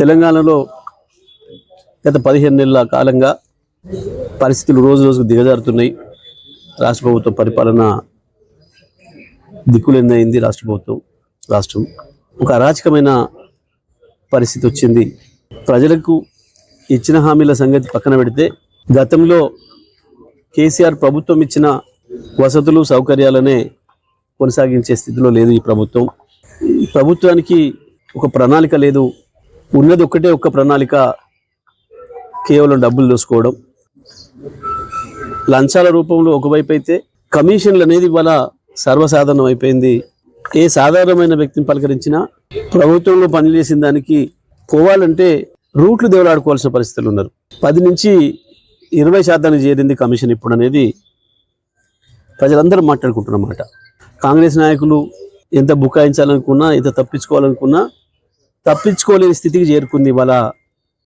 తెలంగాణలో గత పదిహేను నెలల కాలంగా పరిస్థితులు రోజు రోజుకు దిగజారుతున్నాయి. రాష్ట్ర ప్రభుత్వ పరిపాలన దిక్కులెన్నైంది రాష్ట్ర ప్రభుత్వం రాష్ట్రం. ఒక అరాచకమైన పరిస్థితి వచ్చింది. ప్రజలకు ఇచ్చిన హామీల సంగతి పక్కన పెడితే గతంలో కేసీఆర్ ప్రభుత్వం ఇచ్చిన వసతులు సౌకర్యాలనే కొనసాగించే స్థితిలో లేదు ఈ ప్రభుత్వం. ఈ ప్రభుత్వానికి ఒక ప్రణాళిక లేదు. ఉన్నది ఒక్కటే ఒక్క ప్రణాళిక కేవలం డబ్బులు దోసుకోవడం. లంచాల రూపంలో ఒకవైపు అయితే కమిషన్లు అనేది ఇవాళ సర్వసాధారణం అయిపోయింది. ఏ సాధారణమైన వ్యక్తిని పలకరించినా ప్రభుత్వంలో పనిచేసిన దానికి పోవాలంటే రూట్లు దేవులాడుకోవాల్సిన పరిస్థితులు ఉన్నారు. పది నుంచి ఇరవై శాతానికి చేరింది కమిషన్ ఇప్పుడు అనేది ప్రజలందరూ మాట్లాడుకుంటున్నమాట కాంగ్రెస్ నాయకులు ఎంత బుకాయించాలనుకున్నా ఎంత తప్పించుకోవాలనుకున్నా తప్పించుకోలేని స్థితికి చేరుకుంది వాళ్ళ